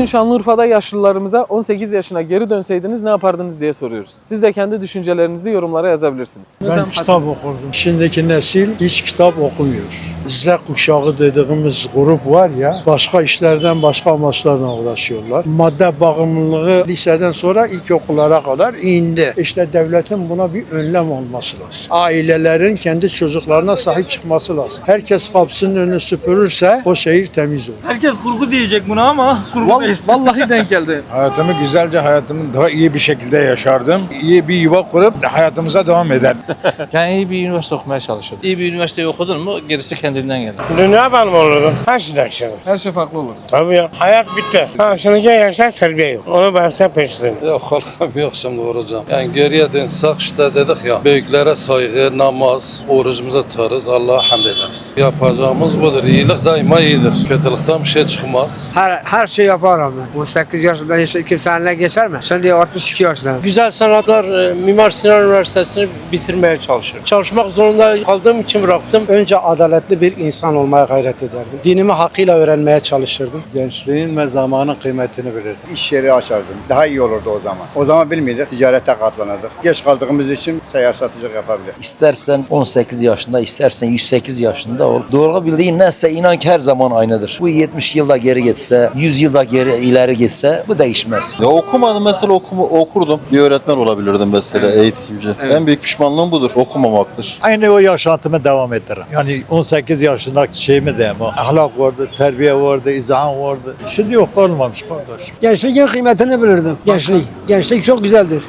Bugün Şanlıurfa'da yaşlılarımıza 18 yaşına geri dönseydiniz ne yapardınız diye soruyoruz. Siz de kendi düşüncelerinizi yorumlara yazabilirsiniz. Ben kitap okurdum. Şimdiki nesil hiç kitap okumuyor. Z kuşağı dediğimiz grup var ya, başka işlerden, başka amaçlarla uğraşıyorlar. Madde bağımlılığı liseden sonra ilkokullara kadar indi. İşte devletin buna bir önlem olması lazım. Ailelerin kendi çocuklarına sahip çıkması lazım. Herkes kapısının önünü süpürürse o şehir temiz olur. Herkes kurgu diyecek buna ama kurgu Vallahi, değil. vallahi denk geldi. Hayatımı güzelce hayatımı daha iyi bir şekilde yaşardım. İyi bir yuva kurup hayatımıza devam ederdim. Yani iyi bir üniversite okumaya çalışırdım. İyi bir üniversiteyi okudun mu gerisi kendinden gelir. Dünya ben mi olurdum? Her şeyden yaşarım. Her şey farklı olur. Tabii ya. Hayat bitti. Ha şimdiki yaşlar terbiye yok. Onu ben size peşindeyim. Yok korkum yok şimdi hocam. Yani geriye dönsek işte dedik ya büyüklere saygı, namaz, orucumuza tutarız, Allah'a hamd ederiz. Yapacağımız budur. İyilik daima iyidir. Kötülükten bir şey çıkmaz. Her, her şey yaparım ben. 18 yaşında hiç kimse eline geçer mi? Şimdi 62 yaşındayım. Güzel Sanatlar e, Mimar Sinan Üniversitesi'ni bitirmeye çalışıyorum. Çalışmak zorunda kaldığım için bıraktım. Önce adaletli bir insan olmaya gayret ederdim. Dinimi hakkıyla öğrenmeye çalışırdım. Gençliğin ve zamanın kıymetini bilirdim. İş yeri açardım. Daha iyi olurdu o zaman. O zaman bilmiyorduk, ticarete katlanırdık. Geç kaldığımız için seyyar satıcılık yapabilirdik. İstersen 18 yaşında, istersen 108 yaşında ol. Doğru bildiğin neyse inan ki her zaman aynıdır. Bu 70 yılda geri gitse, 100 yılda geri ileri gitse bu değişmez. Ya okumadım mesela okuma, okurdum. Bir öğretmen olabilirdim mesela eğitimci. En büyük pişmanlığım budur. Okumamaktır. Aynı o yaşantımı devam ederim. Yani 18 yaşındaki şeyimi diyeyim. o Ahlak vardı, terbiye vardı, izan vardı. Şimdi yok olmamış kardeş. Gençliğin kıymetini bilirdim. Gençlik. Gençlik çok güzeldir.